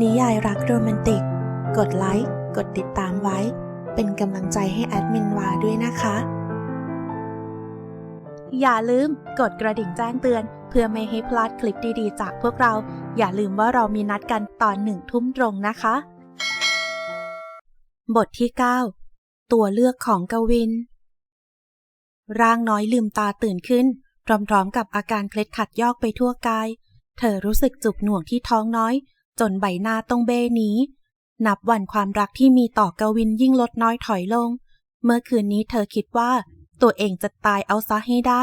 นิยายรักโรแมนติก กดไลค์ กดติดตามไว้ เป็นกำลังใจให้แอดมินวาด้วยนะคะ อย่าลืมกดกระดิ่งแจ้งเตือน เพื่อไม่ให้พลาดคลิปดีๆ จากพวกเรา อย่าลืมว่าเรามีนัดกันตอนหนึ่งทุ่มตรงนะคะ บทที่ 9 ตัวเลือกของกวิน ร่างน้อยลืมตาตื่นขึ้น พร้อมๆ กับอาการเคล็ดขัดยอกไปทั่วกาย เธอรู้สึกจุกหน่วงที่ท้องน้อย จนใบหน้าต้องเบ้นี้ นับวันความรักที่มีต่อกวินยิ่งลดน้อยถอยลง เมื่อคืนนี้เธอคิดว่า ตัวเองจะตายเอาซะให้ได้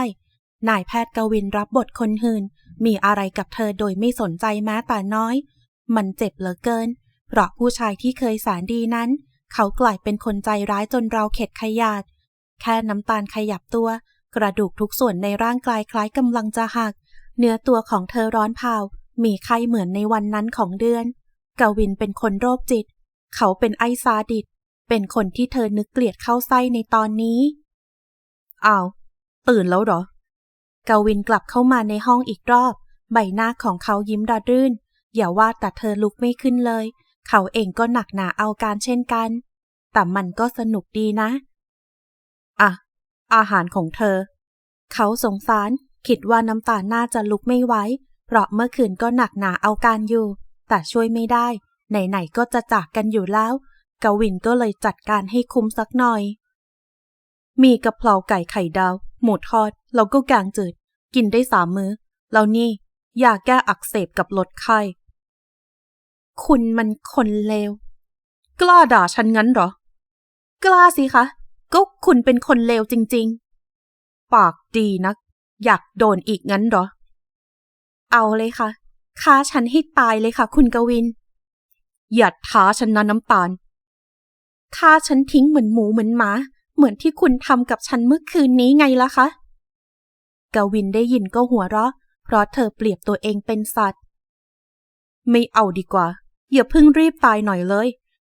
นายแพทย์กวินรับบทคนหื่นมีอะไรกับเธอโดยไม่สนใจแม้แต่น้อย มันเจ็บเหลือเกิน เพราะผู้ชายที่เคยแสนดีนั้น เขากลายเป็นคนใจร้ายจนเราเข็ดขยาด แค่น้ำตาลขยับตัว กระดูกทุกส่วนในร่างกายคล้ายกำลังจะหัก เนื้อตัวของเธอร้อนเผา มีไข้เหมือนในวันนั้นของเดือน กวินเป็นคนโรคจิต เขาเป็นไอซาดิสเป็นคนที่เธอนึกเกลียดเข้าไส้ในตอนนี้อ้าว ตื่นแล้วหรอ กวินกลับเข้ามาในห้องอีกรอบ ใบหน้าของเขายิ้มระรื่น อย่าว่าแต่เธอลุกไม่ขึ้นเลย เขาเองก็หนักหนาเอาการเช่นกัน แต่มันก็สนุกดีนะ อะ อาหารของเธอ เขาสงสาร คิดว่าน้ำตาลน่าจะลุกไม่ไหว เพราะเมื่อคืนก็หนักหนาเอาการอยู่ แต่ช่วยไม่ได้ ไหนๆก็จะจากกันอยู่แล้ว กวินก็เลยจัดการให้คุ้มสักหน่อย มีกะเพราไก่ไข่ดาว หมูทอด แล้วก็แกงจืด กินได้สามมือ้อ แล้วนี่ยาแก้อักเสบกับลดไข้ คุณมันคนเลว กล้าด่าฉันงั้นเหรอ กล้าสิคะ ก็คุณเป็นคนเลวจริง ๆ ปากดีนัก อยากโดนอีกงั้นเหรอ เอาเลยค่ะฆ่าฉันให้ตายเลยค่ะ คุณกวิน อย่าท้าฉันนะน้ำตาลฆ่าฉันทิ้งเหมือนหมูเหมือนหมา เหมือนที่คุณทำกับฉันเมื่อคืนนี้ไงล่ะคะกวินได้ยินก็หัวเราะ เพราะเธอเปรียบตัวเองเป็นสัตว์ ไม่เอาดีกว่า อย่าเพิ่งรีบตายหน่อยเลย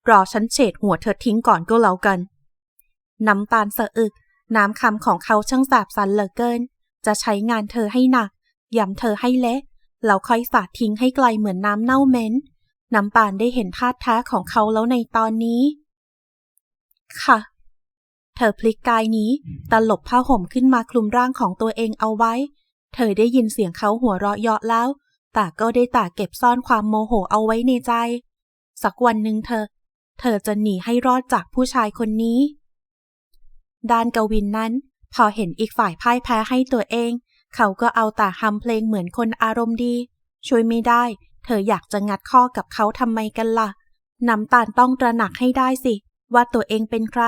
รอฉันเฉดหัวเธอทิ้งก่อนก็แล้วกัน น้ำตาลสะอึก น้ำคำของเขาช่างสาบสันเหลือเกิน จะใช้งานเธอให้หนักย้ำเธอให้เละ แล้วค่อยสาดทิ้งให้ไกลเหมือนน้ำเน่าเหม็นน้ำตาลได้เห็นท่าแท้ของเขาแล้วในตอนนี้ ค่ะ เธอพลิกกายนี้ตลบผ้าห่มขึ้นมาคลุมร่างของตัวเองเอาไว้ เธอได้ยินเสียงเขาหัวเราะเยาะแล้ว แต่ก็ได้แต่เก็บซ่อนความโมโหเอาไว้ในใจ สักวันหนึ่งเธอ เธอจะหนีให้รอดจากผู้ชายคนนี้ ดานกวินนั้น พอเห็นอีกฝ่ายพ่ายแพ้ให้ตัวเอง เขาก็เอาแต่ฮัมเพลงเหมือนคนอารมณ์ดี ช่วยไม่ได้ เธออยากจะงัดข้อกับเขาทำไมกันล่ะ น้ำตาลต้องตระหนักให้ได้สิ ว่าตัวเองเป็นใคร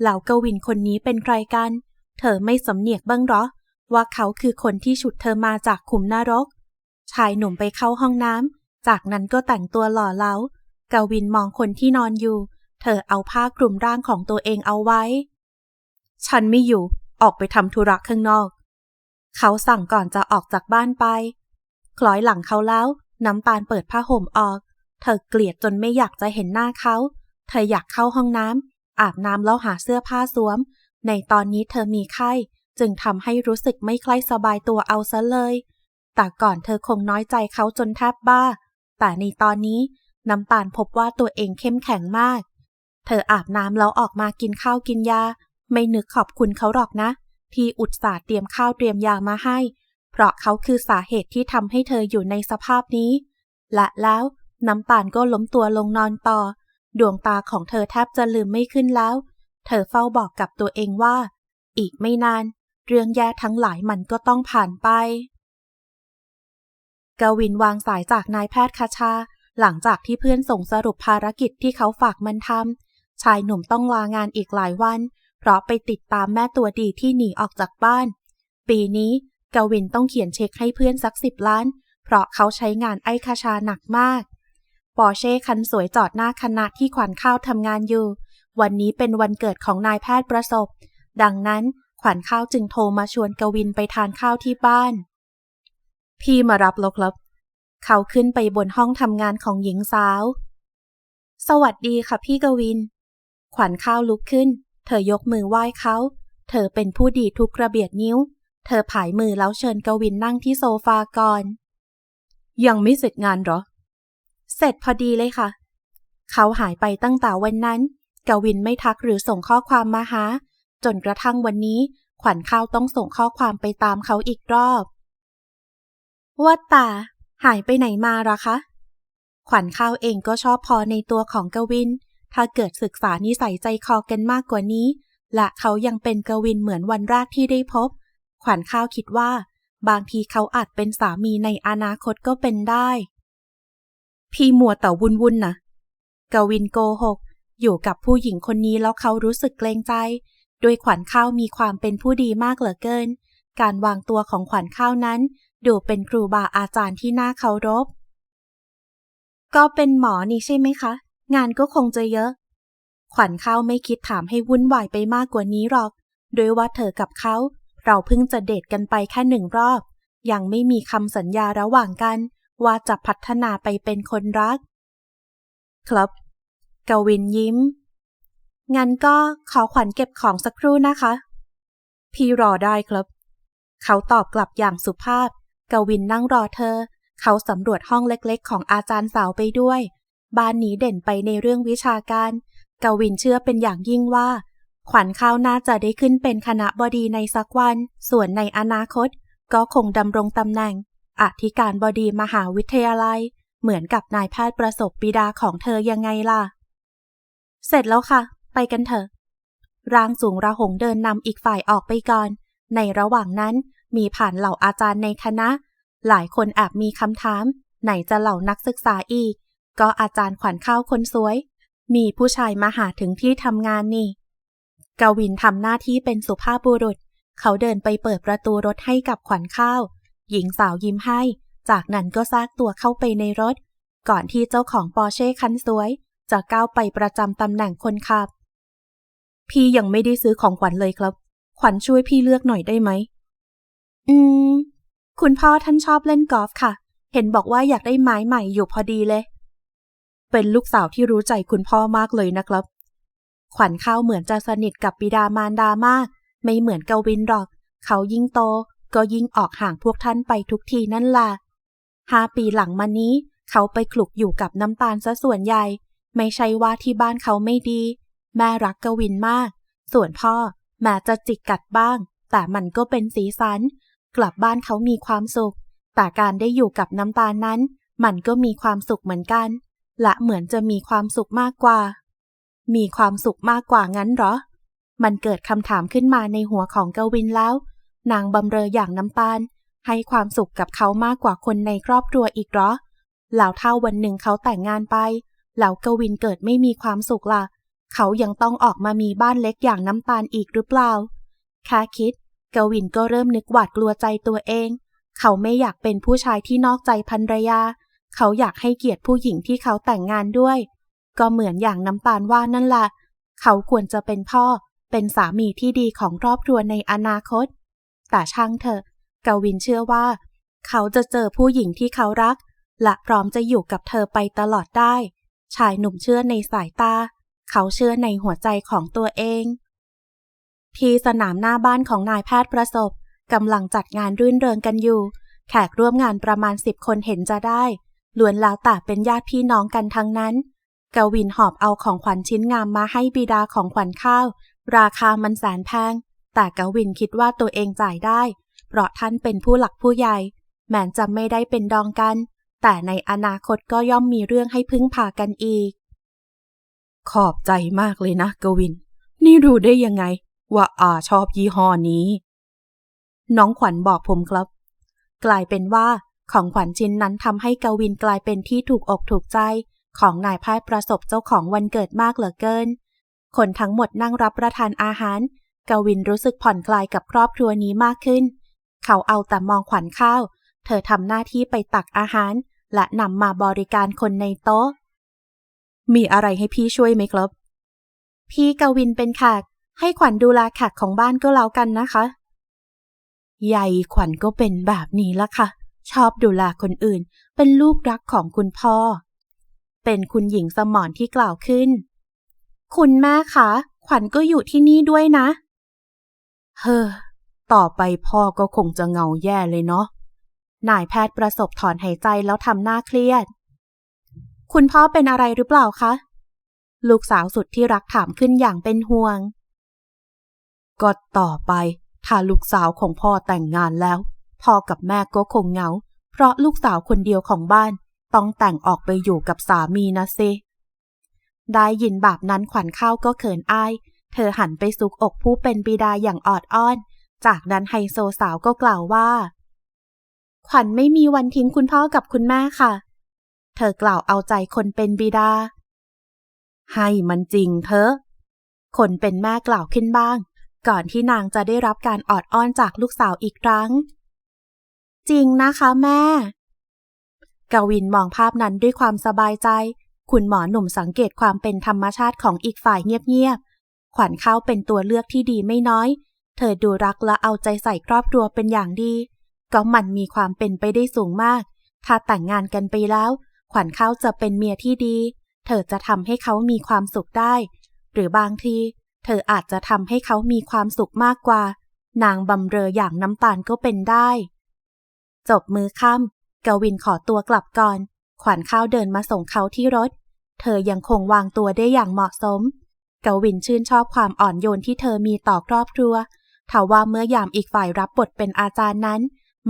เหล่ากวินคนนี้เป็นใครกัน เธอไม่สำเนียกบ้างหรอ ว่าเขาคือคนที่ฉุดเธอมาจากขุมนรก ชายหนุ่มไปเข้าห้องน้ำ จากนั้นก็แต่งตัวหล่อเหลากวินมองคนที่นอนอยู่ เธอเอาผ้าคลุมร่างของตัวเองเอาไว้ ฉันไม่อยู่ ออกไปทำธุระข้างนอก เขาสั่งก่อนจะออกจากบ้านไป คล้อยหลังเขาแล้ว น้ำตาลเปิดผ้าห่มออก เธอเกลียดจนไม่อยากจะเห็นหน้าเขา เธออยากเข้าห้องน้ำอาบน้ำแล้วหาเสื้อผ้าสวม ในตอนนี้เธอมีไข้ จึงทำให้รู้สึกไม่ค่อยสบายตัวเอาซะเลย แต่ก่อนเธอคงน้อยใจเขาจนแทบบ้า แต่ในตอนนี้น้ำตาลพบว่าตัวเองเข้มแข็งมาก เธออาบน้ำแล้วออกมากินข้าวกินยา ไม่นึกขอบคุณเขาหรอกนะ ที่อุตส่าห์เตรียมข้าวเตรียมยามาให้ เพราะเขาคือสาเหตุที่ทำให้เธออยู่ในสภาพนี้ และแล้วน้ำตาลก็ล้มตัวลงนอนต่อ ดวงตาของเธอแทบจะลืมไม่ขึ้นแล้ว เธอเฝ้าบอกกับตัวเองว่า อีกไม่นาน เรื่องแย่ทั้งหลายมันก็ต้องผ่านไปกวินวางสายจากนายแพทย์คาชา หลังจากที่เพื่อนส่งสรุปภารกิจที่เขาฝากมันทำชายหนุ่มต้องลางานอีกหลายวัน เพราะไปติดตามแม่ตัวดีที่หนีออกจากบ้าน ปีนี้กวินต้องเขียนเช็คให้เพื่อนสักสิบล้าน เพราะเขาใช้งานไอ้คาชาหนักมากปอร์เช่คันสวยจอดหน้าคณะที่ขวัญข้าวทำงานอยู่ วันนี้เป็นวันเกิดของนายแพทย์ประสบ ดังนั้นขวัญข้าวจึงโทรมาชวนกวินไปทานข้าวที่บ้าน พี่มารับแล้วครับ เขาขึ้นไปบนห้องทำงานของหญิงสาว สวัสดีค่ะพี่กวิน ขวัญข้าวลุกขึ้น เธอยกมือไหว้เขา เธอเป็นผู้ดีทุกกระเบียดนิ้ว เธอผายมือแล้วเชิญกวินนั่งที่โซฟาก่อน ยังไม่เสร็จงานเหรอ เสร็จพอดีเลยค่ะ เขาหายไปตั้งแต่วันนั้น กวินไม่ทักหรือส่งข้อความมาหา จนกระทั่งวันนี้ ขวัญข้าวต้องส่งข้อความไปตามเขาอีกรอบ ว่าแต่หายไปไหนมาหรอคะ ขวัญข้าวเองก็ชอบพอในตัวของกวิน ถ้าเกิดศึกษานิสัยใจคอกันมากกว่านี้ และเขายังเป็นกวินเหมือนวันแรกที่ได้พบ ขวัญข้าวคิดว่า บางทีเขาอาจเป็นสามีในอนาคตก็เป็นได้ พี่มัวแต่วุ่นวุ่นนะกวินโกหก อยู่กับผู้หญิงคนนี้แล้วเขารู้สึกเกรงใจ โดยขวัญข้าวมีความเป็นผู้ดีมากเหลือเกิน การวางตัวของขวัญข้าวนั้นดูเป็นครูบาอาจารย์ที่น่าเคารพ ก็เป็นหมอนี่ใช่ไหมคะ งานก็คงจะเยอะ ขวัญข้าวไม่คิดถามให้วุ่นวายไปมากกว่านี้หรอกโดยว่าเธอกับเขา เราเพิ่งจะเดทกันไปแค่หนึ่งรอบ ยังไม่มีคำสัญญาระหว่างกัน ว่าจะพัฒนาไปเป็นคนรัก ครับกวินยิ้ม งั้นก็ขอขวัญเก็บของสักครู่นะคะ พี่รอได้ครับ เขาตอบกลับอย่างสุภาพ กวินนั่งรอเธอ เขาสำรวจห้องเล็กๆ ของอาจารย์สาวไปด้วย บ้านนี้เด่นไปในเรื่องวิชาการ กวินเชื่อเป็นอย่างยิ่งว่า ขวัญข้าวน่าจะได้ขึ้นเป็นคณะบดีในสักวัน ส่วนในอนาคต ก็คงดำรงตำแหน่ง อธิการบดีมหาวิทยาลัย เหมือนกับนายแพทย์ประสบปิดาของเธอยังไงล่ะ เสร็จแล้วค่ะ ไปกันเถอะ ร่างสูงระหงเดินนำอีกฝ่ายออกไปก่อน ในระหว่างนั้นมีผ่านเหล่าอาจารย์ในคณะ หลายคนแอบมีคำถาม ไหนจะเหล่านักศึกษาอีก ก็อาจารย์ขวัญข้าวคนสวย มีผู้ชายมาหาถึงที่ทำงานนี่ กวินทำหน้าที่เป็นสุภาพบุรุษ เขาเดินไปเปิดประตูรถให้กับขวัญข้าว หญิงสาวยิ้มให้ จากนั้นก็ซากตัวเข้าไปในรถ ก่อนที่เจ้าของปอร์เช่คันสวย จะก้าวไปประจำตำแหน่งคนขับ พี่ยังไม่ได้ซื้อของขวัญเลยครับ ขวัญช่วยพี่เลือกหน่อยได้ไหม อืม คุณพ่อท่านชอบเล่นกอล์ฟค่ะ เห็นบอกว่าอยากได้ไม้ใหม่อยู่พอดีเลย เป็นลูกสาวที่รู้ใจคุณพ่อมากเลยนะครับ ขวัญข้าวเหมือนจะสนิทกับบิดามารดามาก ไม่เหมือนกวินหรอก เขายิ่งโต ก็ยิ่งออกห่างพวกท่านไปทุกทีนั่นล่ะห้าปีหลังมานี้ เขาไปคลุกอยู่กับน้ำตาลซะส่วนใหญ่ ไม่ใช่ว่าที่บ้านเขาไม่ดี แม่รักกวินมาก ส่วนพ่อแม้จะจิกกัดบ้าง แต่มันก็เป็นสีสัน กลับบ้านเขามีความสุข แต่การได้อยู่กับน้ำตาลนั้น มันก็มีความสุขเหมือนกัน และเหมือนจะมีความสุขมากกว่า มีความสุขมากกว่างั้นเหรอ มันเกิดคำถามขึ้นมาในหัวของกวินแล้ว นางบำเรออย่างน้ำตาล ให้ความสุขกับเขามากกว่าคนในครอบครัวอีกเหรอ แล้วถ้าวันหนึ่งเขาแต่งงานไป แล้วกวินเกิดไม่มีความสุขล่ะ เขายังต้องออกมามีบ้านเล็กอย่างน้ำตาลอีกหรือเปล่า แค่คิด กวินก็เริ่มนึกหวาดกลัวใจตัวเอง เขาไม่อยากเป็นผู้ชายที่นอกใจภรรยา เขาอยากให้เกียรติผู้หญิงที่เขาแต่งงานด้วย ก็เหมือนอย่างน้ำตาลว่านั่นแหละเขาควรจะเป็นพ่อ เป็นสามีที่ดีของครอบครัวในอนาคต แต่ช่างเถอะกวินเชื่อว่า เขาจะเจอผู้หญิงที่เขารัก และพร้อมจะอยู่กับเธอไปตลอดได้ ชายหนุ่มเชื่อในสายตา เขาเชื่อในหัวใจของตัวเอง ที่สนามหน้าบ้านของนายแพทย์ประสบกำลังจัดงานรื่นเริงกันอยู่ แขกร่วมงานประมาณสิบคนเห็นจะได้ ล้วนแล้วแต่เป็นญาติพี่น้องกันทั้งนั้น กวินหอบเอาของขวัญชิ้นงามมาให้บิดาของขวัญข้าว ราคามันแสนแพง แต่กวินคิดว่าตัวเองจ่ายได้ เพราะท่านเป็นผู้หลักผู้ใหญ่ แม้จะไม่ได้เป็นดองกัน แต่ในอนาคตก็ย่อมมีเรื่องให้พึ่งพากันอีก ขอบใจมากเลยนะกวิน นี่รู้ได้ยังไง ว่าอาชอบยี่ห้อนี้ น้องขวัญบอกผมครับ กลายเป็นว่า ของขวัญชิ้นนั้นทำให้กวินกลายเป็นที่ถูกอกถูกใจ ของนายพทย์ประสบเจ้าของวันเกิดมากเหลือเกิน คนทั้งหมดนั่งรับประทานอาหาร กวินรู้สึกผ่อนคลายกับครอบครัวนี้มากขึ้น เขาเอาแต่มองขวัญข้าว เธอทำหน้าที่ไปตักอาหาร และนำมาบริการคนในโต๊ะ มีอะไรให้พี่ช่วยไหมครับ พี่กวินเป็นแขกให้ขวัญดูแลแขกของบ้านก็แล้วกันนะคะยายขวัญก็เป็นแบบนี้ละค่ะ ชอบดูแลคนอื่น เป็นลูกรักของคุณพ่อ เป็นคุณหญิงสมรที่กล่าวขึ้น คุณแม่คะ ขวัญก็อยู่ที่นี่ด้วยนะ เฮ้อ ต่อไปพ่อก็คงจะเงาแย่เลยเนาะ นายแพทย์ประสบถอนหายใจแล้วทำหน้าเครียด คุณพ่อเป็นอะไรหรือเปล่าคะ ลูกสาวสุดที่รักถามขึ้นอย่างเป็นห่วง ก็ต่อไปถ้าลูกสาวของพ่อแต่งงานแล้ว พ่อกับแม่ก็คงเหงา เพราะลูกสาวคนเดียวของบ้าน ต้องแต่งออกไปอยู่กับสามีนะเซได้ยินแบบนั้นขวัญข้าวก็เขินอาย เธอหันไปซุกอกผู้เป็นบิดาอย่างออดอ้อน จากนั้นไฮโซสาวก็กล่าวว่า ขวัญไม่มีวันทิ้งคุณพ่อกับคุณแม่ค่ะ เธอกล่าวเอาใจคนเป็นบิดา ให้มันจริงเถอะคนเป็นแม่กล่าวขึ้นบ้าง ก่อนที่นางจะได้รับการออดอ้อนจากลูกสาวอีกครั้ง จริงนะคะแม่ กวินมองภาพนั้นด้วยความสบายใจ คุณหมอหนุ่มสังเกตความเป็นธรรมชาติของอีกฝ่ายเงียบๆ ขวัญเข้าเป็นตัวเลือกที่ดีไม่น้อย เธอดูรักและเอาใจใส่ครอบครัวเป็นอย่างดี ก็มันมีความเป็นไปได้สูงมาก ถ้าแต่งงานกันไปแล้ว ขวัญเข้าจะเป็นเมียที่ดี เธอจะทำให้เขามีความสุขได้ หรือบางที เธออาจจะทำให้เขามีความสุขมากกว่า นางบำเรออย่างน้ำตาลก็เป็นได้ จบมือค่ำกวินขอตัวกลับก่อน ขวัญข้าวเดินมาส่งเขาที่รถ เธอยังคงวางตัวได้อย่างเหมาะสม กวินชื่นชอบความอ่อนโยนที่เธอมีต่อครอบครัวทว่าเมื่อยามอีกฝ่ายรับบทเป็นอาจารย์นั้น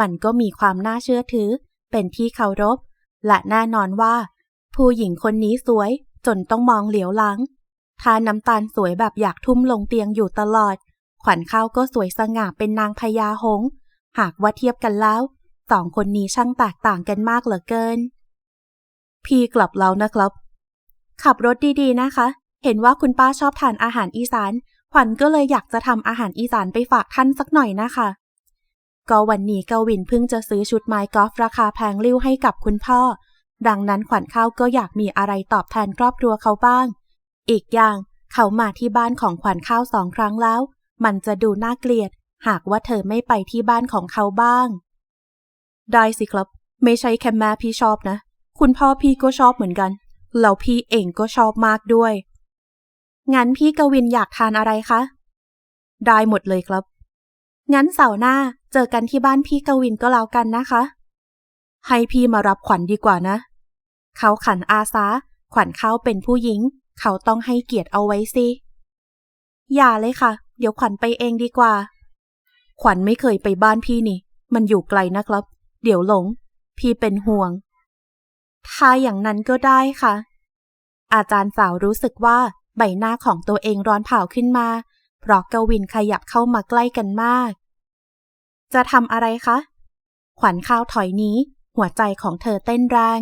มันก็มีความน่าเชื่อถือ เป็นที่เคารพ และแน่นอนว่า ผู้หญิงคนนี้สวย จนต้องมองเหลียวหลังถ้าน้ำตาลสวยแบบอยากทุ่มลงเตียงอยู่ตลอด ขวัญข้าวก็สวยสง่าเป็นนางพญาหงส์หากว่าเทียบกันแล้ว สองคนนี้ช่างแตกต่างกันมากเหลือเกิน พี่กลับแล้วนะครับ ขับรถดีๆนะคะ เห็นว่าคุณป้าชอบทานอาหารอีสานขวัญก็เลยอยากจะทำอาหารอีสานไปฝากท่านสักหน่อยนะคะ ก็วันนี้กวินเพิ่งจะซื้อชุดไม้กอล์ฟราคาแพงริ้วให้กับคุณพ่อ ดังนั้นขวัญข้าวก็อยากมีอะไรตอบแทนครอบครัวเขาบ้าง อีกอย่างเขามาที่บ้านของขวัญข้าวสองครั้งแล้ว มันจะดูน่าเกลียด หากว่าเธอไม่ไปที่บ้านของเขาบ้าง ได้สิครับ ไม่ใช่แค่แม่พี่ชอบนะ คุณพ่อพี่ก็ชอบเหมือนกัน แล้วพี่เองก็ชอบมากด้วย งั้นพี่กวินอยากทานอะไรคะ ได้หมดเลยครับ งั้นเสาร์หน้าเจอกันที่บ้านพี่กวินก็แล้วกันนะคะ ให้พี่มารับขวัญดีกว่านะ เขาขันอาสา ขวัญเข้าเป็นผู้หญิง เขาต้องให้เกียรติเอาไว้สิ อย่าเลยค่ะ เดี๋ยวขวัญไปเองดีกว่า ขวัญไม่เคยไปบ้านพี่นี่ มันอยู่ไกลนะครับ เดี๋ยวหลง พี่เป็นห่วง ถ้าอย่างนั้นก็ได้ค่ะ อาจารย์สาวรู้สึกว่าใบหน้าของตัวเองร้อนเผาขึ้นมา เพราะกวินขยับเข้ามาใกล้กันมาก จะทำอะไรคะ ขวัญข้าวถอยนี้ หัวใจของเธอเต้นแรง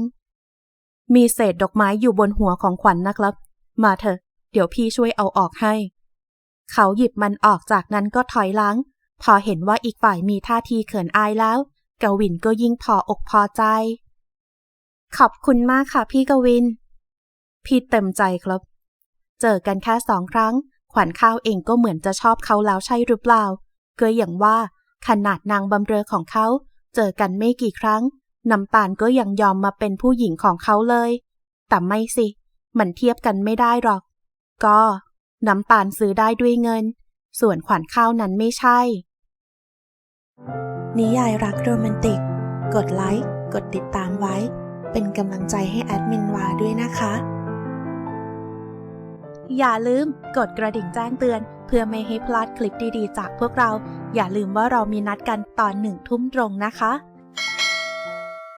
มีเศษดอกไม้อยู่บนหัวของขวัญนนะครับ มาเถอะ เดี๋ยวพี่ช่วยเอาออกให้ เขาหยิบมันออกจากนั้นก็ถอยหลัง พอเห็นว่าอีกฝ่ายมีท่าทีเขินอายแล้ว กวินก็ยิ่งพออกพอใจ ขอบคุณมากค่ะพี่กวิน พี่เต็มใจครับ เจอกันแค่สองครั้ง ขวัญข้าวเองก็เหมือนจะชอบเขาแล้วใช่หรือเปล่าก็อย่างว่าขนาดนางบำเรอของเขา เจอกันไม่กี่ครั้งน้ำตาลก็ยังยอมมาเป็นผู้หญิงของเขาเลย แต่ไม่สิ มันเทียบกันไม่ได้หรอก ก็น้ำตาลซื้อได้ด้วยเงิน ส่วนขวัญข้าวนั้นไม่ใช่ นิยายรักโรแมนติก กดไลค์ กดติดตามไว้ เป็นกำลังใจให้แอดมินวาด้วยนะคะ อย่าลืมกดกระดิ่งแจ้งเตือน เพื่อไม่ให้พลาดคลิปดีๆ จากพวกเรา อย่าลืมว่าเรามีนัดกันตอนหนึ่งทุ่มตรงนะคะ